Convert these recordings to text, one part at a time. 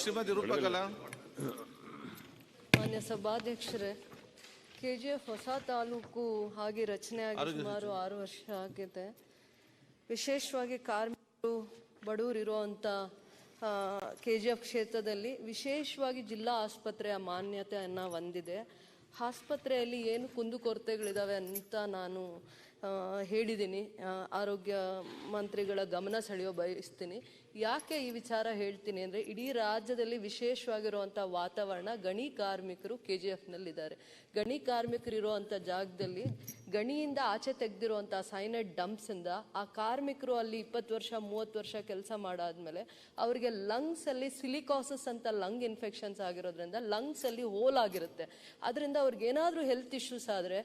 ಶ್ರೀಮತಿ ರೂಪಕಲಾ? ಮಾನ್ಯ ಸಭಾಧ್ಯಕ್ಷರೇ ಎಫ್ ಹೊಸ ತಾಲೂಕು ಹಾಗೆ ರಚನೆ ಆಗಿ ಸುಮಾರು ಆರು ವರ್ಷ ಆಗಿದೆ. ವಿಶೇಷವಾಗಿ ಕಾರ್ಮಿಕರು ಬಡವರು ಇರುವಂತ ಕೆ ಜಿ ಎಫ್ ಕ್ಷೇತ್ರದಲ್ಲಿ ವಿಶೇಷವಾಗಿ ಜಿಲ್ಲಾ ಆಸ್ಪತ್ರೆಯ ಮಾನ್ಯತೆಯನ್ನು ಹೊಂದಿದೆ. ಆಸ್ಪತ್ರೆಯಲ್ಲಿ ಏನು ಕುಂದುಕೊರತೆಗಳಿದಾವೆ ಅಂತ ನಾನು ಹೇಳಿದ್ದೀನಿ. ಆರೋಗ್ಯ ಮಂತ್ರಿಗಳ ಗಮನ ಸೆಳೆಯೋ ಬಯಸ್ತೀನಿ. ಯಾಕೆ ಈ ವಿಚಾರ ಹೇಳ್ತೀನಿ ಅಂದರೆ, ಇಡೀ ರಾಜ್ಯದಲ್ಲಿ ವಿಶೇಷವಾಗಿರುವಂಥ ವಾತಾವರಣ ಗಣಿ ಕಾರ್ಮಿಕರು ಕೆ ಜಿ ಎಫ್ನಲ್ಲಿದ್ದಾರೆ ಗಣಿ ಕಾರ್ಮಿಕರು ಇರುವಂಥ ಜಾಗದಲ್ಲಿ ಗಣಿಯಿಂದ ಆಚೆ ತೆಗೆದಿರುವಂಥ ಸೈನೈಡ್ ಡಂಪ್ಸಿಂದ ಆ ಕಾರ್ಮಿಕರು ಅಲ್ಲಿ ಇಪ್ಪತ್ತು ವರ್ಷ, ಮೂವತ್ತು ವರ್ಷ ಕೆಲಸ ಮಾಡಾದ್ಮೇಲೆ ಅವರಿಗೆ ಲಂಗ್ಸಲ್ಲಿ ಸಿಲಿಕಾಸಸ್ ಅಂತ ಲಂಗ್ ಇನ್ಫೆಕ್ಷನ್ಸ್ ಆಗಿರೋದ್ರಿಂದ ಲಂಗ್ಸಲ್ಲಿ ಹೋಲ್ ಆಗಿರುತ್ತೆ. ಅದರಿಂದ ಅವ್ರಿಗೆ ಏನಾದರೂ ಹೆಲ್ತ್ ಇಶ್ಯೂಸ್ ಆದರೆ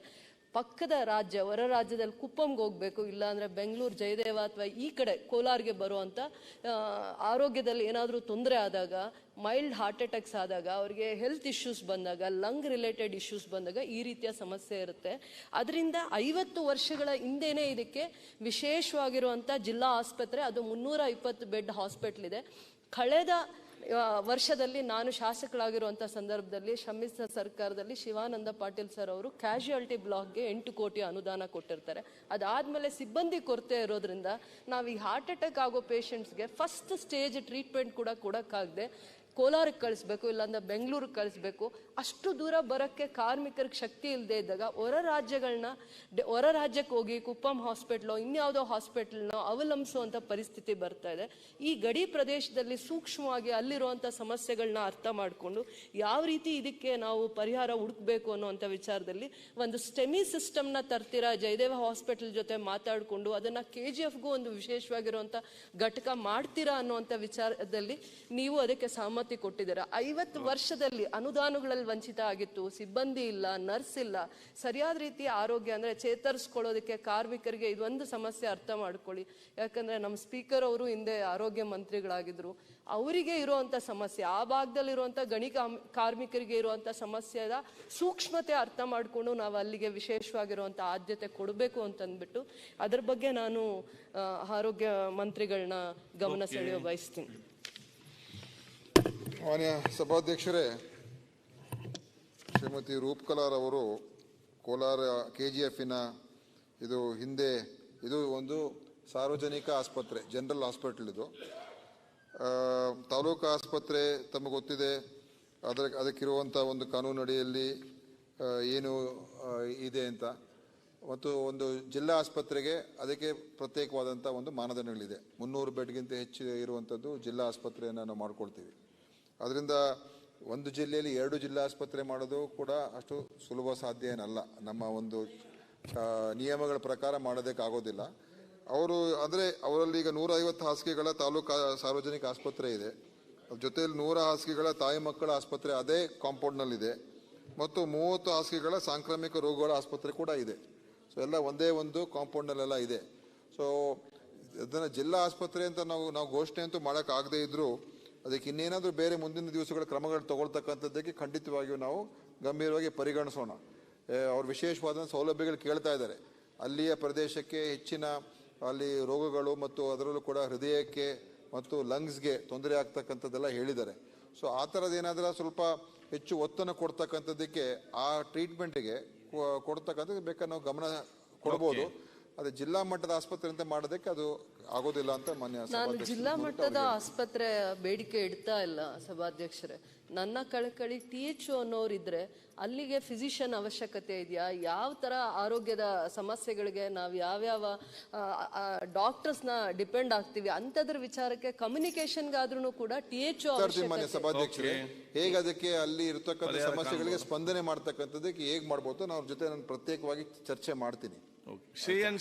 ಪಕ್ಕದ ರಾಜ್ಯ, ಹೊರ ರಾಜ್ಯದಲ್ಲಿ ಕುಪ್ಪಂಗೆ ಹೋಗಬೇಕು ಇಲ್ಲಾಂದರೆ ಬೆಂಗಳೂರು, ಜಯದೇವ ಅಥವಾ ಈ ಕಡೆ ಕೋಲಾರ್ಗೆ ಬರುವಂಥ ಆರೋಗ್ಯದಲ್ಲಿ ಏನಾದರೂ ತೊಂದರೆ ಆದಾಗ ಮೈಲ್ಡ್ ಹಾರ್ಟ್ ಅಟ್ಯಾಕ್ಸ್ ಆದಾಗ, ಅವರಿಗೆ ಹೆಲ್ತ್ ಇಶ್ಯೂಸ್ ಬಂದಾಗ ಲಂಗ್ ರಿಲೇಟೆಡ್ ಇಶ್ಯೂಸ್ ಬಂದಾಗ ಈ ರೀತಿಯ ಸಮಸ್ಯೆ ಇರುತ್ತೆ. ಅದರಿಂದ ಐವತ್ತು ವರ್ಷಗಳ ಹಿಂದೆನೇ ಇದಕ್ಕೆ ವಿಶೇಷವಾಗಿರುವಂಥ ಜಿಲ್ಲಾ ಆಸ್ಪತ್ರೆ, ಅದು ಮುನ್ನೂರ ಇಪ್ಪತ್ತು ಬೆಡ್ ಹಾಸ್ಪಿಟ್ಲ್ ಇದೆ. ಕಳೆದ ವರ್ಷದಲ್ಲಿ ನಾನು ಶಾಸಕರಾಗಿರುವಂಥ ಸಂದರ್ಭದಲ್ಲಿ ಸಮ್ಮಿಶ್ರ ಸರ್ಕಾರದಲ್ಲಿ ಶಿವಾನಂದ ಪಾಟೀಲ್ ಸರ್ ಅವರು ಕ್ಯಾಶುಯಾಲಿಟಿ ಬ್ಲಾಕ್ಗೆ ಎಂಟು ಕೋಟಿ ಅನುದಾನ ಕೊಟ್ಟಿರ್ತಾರೆ. ಅದಾದಮೇಲೆ ಸಿಬ್ಬಂದಿ ಕೊರತೆ ಇರೋದ್ರಿಂದ ನಾವು ಈ ಹಾರ್ಟ್ ಅಟ್ಯಾಕ್ ಆಗೋ ಪೇಷಂಟ್ಸ್ಗೆ ಫಸ್ಟ್ ಸ್ಟೇಜ್ ಟ್ರೀಟ್ಮೆಂಟ್ ಕೂಡ ಕೊಡೋಕ್ಕಾಗದೆ ಕೋಲಾರಕ್ಕೆ ಕಳಿಸ್ಬೇಕು, ಇಲ್ಲಾಂದ್ರೆ ಬೆಂಗಳೂರಿಗೆ ಕಳಿಸ್ಬೇಕು, ಅಷ್ಟು ದೂರ ಬರೋಕ್ಕೆ ಕಾರ್ಮಿಕರಿಗೆ ಶಕ್ತಿ ಇಲ್ಲದೆ ಇದ್ದಾಗ ಹೊರ ರಾಜ್ಯಗಳನ್ನ ಹೊರ ರಾಜ್ಯಕ್ಕೆ ಹೋಗಿ ಕುಪ್ಪಂ ಹಾಸ್ಪಿಟ್ಲು, ಇನ್ಯಾವುದೋ ಹಾಸ್ಪಿಟ್ಲನ್ನ ಅವಲಂಬಿಸುವಂಥ ಪರಿಸ್ಥಿತಿ ಬರ್ತಾ ಇದೆ. ಈ ಗಡಿ ಪ್ರದೇಶದಲ್ಲಿ ಸೂಕ್ಷ್ಮವಾಗಿ ಅಲ್ಲಿರುವಂಥ ಸಮಸ್ಯೆಗಳನ್ನ ಅರ್ಥ ಮಾಡಿಕೊಂಡು ಯಾವ ರೀತಿ ಇದಕ್ಕೆ ನಾವು ಪರಿಹಾರ ಹುಡುಕ್ಬೇಕು ಅನ್ನೋವಂಥ ವಿಚಾರದಲ್ಲಿ ಒಂದು ಸ್ಟೆಮಿ ಸಿಸ್ಟಮ್ನ ತರ್ತೀರಾ, ಜಯದೇವ ಹಾಸ್ಪಿಟಲ್ ಜೊತೆ ಮಾತಾಡಿಕೊಂಡು ಅದನ್ನು ಕೆ ಜಿ ಎಫ್ಗೂ ಒಂದು ವಿಶೇಷವಾಗಿರುವಂಥ ಘಟಕ ಮಾಡ್ತೀರಾ ಅನ್ನುವಂಥ ವಿಚಾರದಲ್ಲಿ ನೀವು ಅದಕ್ಕೆ ಸಹಮತಿ ಕೊಟ್ಟಿದ್ದೀರಾ. ಐವತ್ತು ವರ್ಷದಲ್ಲಿ ಅನುದಾನಗಳಲ್ಲಿ ವಂಚಿತ ಆಗಿತ್ತು. ಸಿಬ್ಬಂದಿ ಇಲ್ಲ ನರ್ಸ್ ಇಲ್ಲ. ಸರಿಯಾದ ರೀತಿಯ ಆರೋಗ್ಯ ಅಂದ್ರೆ ಚೇತರಿಸ್ಕೊಳ್ಳೋದಕ್ಕೆ ಕಾರ್ಮಿಕರಿಗೆ ಇದೊಂದು ಸಮಸ್ಯೆ ಅರ್ಥ ಮಾಡ್ಕೊಳ್ಳಿ. ಯಾಕಂದ್ರೆ ನಮ್ಮ ಸ್ಪೀಕರ್ ಅವರು ಹಿಂದೆ ಆರೋಗ್ಯ ಮಂತ್ರಿಗಳಾಗಿದ್ರು. ಅವರಿಗೆ ಇರುವಂತ ಸಮಸ್ಯೆ ಆ ಭಾಗದಲ್ಲಿರುವಂಥ ಗಣಿ ಕಾರ್ಮಿಕರಿಗೆ ಇರುವಂಥ ಸಮಸ್ಯೆದ ಸೂಕ್ಷ್ಮತೆ ಅರ್ಥ ಮಾಡಿಕೊಂಡು ನಾವು ಅಲ್ಲಿಗೆ ವಿಶೇಷವಾಗಿರುವಂಥ ಆದ್ಯತೆ ಕೊಡಬೇಕು ಅಂತಂದ್ಬಿಟ್ಟು ಅದ್ರ ಬಗ್ಗೆ ನಾನು ಆರೋಗ್ಯ ಮಂತ್ರಿಗಳನ್ನ ಗಮನ ಸೆಳೆಯೋ ಬಯಸ್ತೀನಿ. ಮಾನ್ಯ ಸಭಾಧ್ಯಕ್ಷರೇ, ಶ್ರೀಮತಿ ರೂಪ್ಕಲಾರ್ ಅವರು ಕೋಲಾರ ಕೆ ಜಿ ಎಫಿನ ಇದು ಹಿಂದೆ, ಇದು ಒಂದು ಸಾರ್ವಜನಿಕ ಆಸ್ಪತ್ರೆ, ಜನರಲ್ ಹಾಸ್ಪಿಟಲ್ ಇದು. ತಾಲೂಕು ಆಸ್ಪತ್ರೆ ತಮಗೆ ಗೊತ್ತಿದೆ, ಅದರ, ಅದಕ್ಕಿರುವಂಥ ಒಂದು ಕಾನೂನು ಅಡಿಯಲ್ಲಿ ಏನು ಇದೆ ಅಂತ. ಮತ್ತು ಒಂದು ಜಿಲ್ಲಾ ಆಸ್ಪತ್ರೆಗೆ ಅದಕ್ಕೆ ಪ್ರತ್ಯೇಕವಾದಂಥ ಒಂದು ಮಾನದಂಡಗಳಿದೆ. ಮುನ್ನೂರು ಬೆಡ್ಗಿಂತ ಹೆಚ್ಚು ಇರುವಂಥದ್ದು ಜಿಲ್ಲಾ ಆಸ್ಪತ್ರೆಯನ್ನು ನಾವು ಮಾಡ್ಕೊಳ್ತೀವಿ. ಅದರಿಂದ ಒಂದು ಜಿಲ್ಲೆಯಲ್ಲಿ ಎರಡು ಜಿಲ್ಲಾ ಆಸ್ಪತ್ರೆ ಮಾಡೋದು ಕೂಡ ಅಷ್ಟು ಸುಲಭ ಸಾಧ್ಯ ಏನಲ್ಲ. ನಮ್ಮ ಒಂದು ನಿಯಮಗಳ ಪ್ರಕಾರ ಮಾಡೋದಕ್ಕಾಗೋದಿಲ್ಲ. ಅವರು ಅಂದರೆ ಅವರಲ್ಲಿ ಈಗ ನೂರ ಐವತ್ತು ಹಾಸಿಗೆಗಳ ತಾಲೂಕು ಸಾರ್ವಜನಿಕ ಆಸ್ಪತ್ರೆ ಇದೆ. ಜೊತೆಯಲ್ಲಿ ನೂರ ಹಾಸಿಗೆಗಳ ತಾಯಿ ಮಕ್ಕಳ ಆಸ್ಪತ್ರೆ ಅದೇ ಕಾಂಪೌಂಡ್ನಲ್ಲಿದೆ. ಮತ್ತು ಮೂವತ್ತು ಹಾಸಿಗೆಗಳ ಸಾಂಕ್ರಾಮಿಕ ರೋಗಗಳ ಆಸ್ಪತ್ರೆ ಕೂಡ ಇದೆ. ಸೊ ಎಲ್ಲ ಒಂದೇ ಒಂದು ಕಾಂಪೌಂಡ್ನಲ್ಲೆಲ್ಲ ಇದೆ. ಸೊ ಅದನ್ನು ಜಿಲ್ಲಾ ಆಸ್ಪತ್ರೆ ಅಂತ ನಾವು ನಾವು ಘೋಷಣೆ ಅಂತೂ ಮಾಡೋಕ್ಕಾಗದೇ ಇದ್ದರೂ ಅದಕ್ಕೆ ಇನ್ನೇನಾದರೂ ಬೇರೆ ಮುಂದಿನ ದಿವಸಗಳ ಕ್ರಮಗಳು ತಗೊಳ್ತಕ್ಕಂಥದ್ದಕ್ಕೆ ಖಂಡಿತವಾಗಿಯೂ ನಾವು ಗಂಭೀರವಾಗಿ ಪರಿಗಣಿಸೋಣ. ಅವ್ರು ವಿಶೇಷವಾದ ಸೌಲಭ್ಯಗಳು ಕೇಳ್ತಾ ಇದ್ದಾರೆ. ಅಲ್ಲಿಯ ಪ್ರದೇಶಕ್ಕೆ ಹೆಚ್ಚಿನ ಅಲ್ಲಿ ರೋಗಗಳು ಮತ್ತು ಅದರಲ್ಲೂ ಕೂಡ ಹೃದಯಕ್ಕೆ ಮತ್ತು ಲಂಗ್ಸ್ಗೆ ತೊಂದರೆ ಆಗ್ತಕ್ಕಂಥದ್ದೆಲ್ಲ ಹೇಳಿದ್ದಾರೆ. ಸೊ, ಆ ಥರದ್ದೇನಾದರೂ ಸ್ವಲ್ಪ ಹೆಚ್ಚು ಒತ್ತನ್ನು ಕೊಡ್ತಕ್ಕಂಥದ್ದಕ್ಕೆ ಆ ಟ್ರೀಟ್ಮೆಂಟಿಗೆ ಕೊಡ್ತಕ್ಕಂಥದ್ದು ಬೇಕಾದ್ರೆ ನಾವು ಗಮನ ಕೊಡ್ಬೋದು. ಅದೇ ಜಿಲ್ಲಾ ಮಟ್ಟದ ಆಸ್ಪತ್ರೆ ಅಂತ ಮಾಡೋದಕ್ಕೆ ಅದು ಆಗೋದಿಲ್ಲ ಅಂತ ಮಾನ್ಯ ನಾನು ಜಿಲ್ಲಾ ಮಟ್ಟದ ಆಸ್ಪತ್ರೆ ಬೇಡಿಕೆ ಇಡ್ತಾ ಇಲ್ಲ ಸಭಾಧ್ಯಕ್ಷರೇ. ನನ್ನ ಕಳಕಳಿ ಟಿ ಎಚ್ ಅನ್ನೋರು ಇದ್ರೆ ಅಲ್ಲಿಗೆ ಫಿಸಿಷಿಯನ್ ಅವಶ್ಯಕತೆ ಇದೆಯಾ? ಯಾವ ತರ ಆರೋಗ್ಯದ ಸಮಸ್ಯೆಗಳಿಗೆ ನಾವು ಯಾವ್ಯಾವ ಡಾಕ್ಟರ್ಸ್ನ ಡಿಪೆಂಡ್ ಆಗ್ತೀವಿ ಅಂಥದ್ರ ವಿಚಾರಕ್ಕೆ ಕಮ್ಯುನಿಕೇಶನ್ಗಾದ್ರೂ ಕೂಡ ಟಿ ಎಚ್ ಮಾನ್ಯ ಸಭಾಧ್ಯಕ್ಷರೇ ಹೇಗೆ ಅದಕ್ಕೆ ಅಲ್ಲಿ ಇರತಕ್ಕಂಥ ಸಮಸ್ಯೆಗಳಿಗೆ ಸ್ಪಂದನೆ ಮಾಡ್ತಕ್ಕಂಥದ್ದಕ್ಕೆ ಹೇಗೆ ಮಾಡ್ಬೋದು ನಾನು ಅವ್ರ ಜೊತೆ ನಾನು ಪ್ರತ್ಯೇಕವಾಗಿ ಚರ್ಚೆ ಮಾಡ್ತೀನಿ. ಶ್ರೀ ಎನ್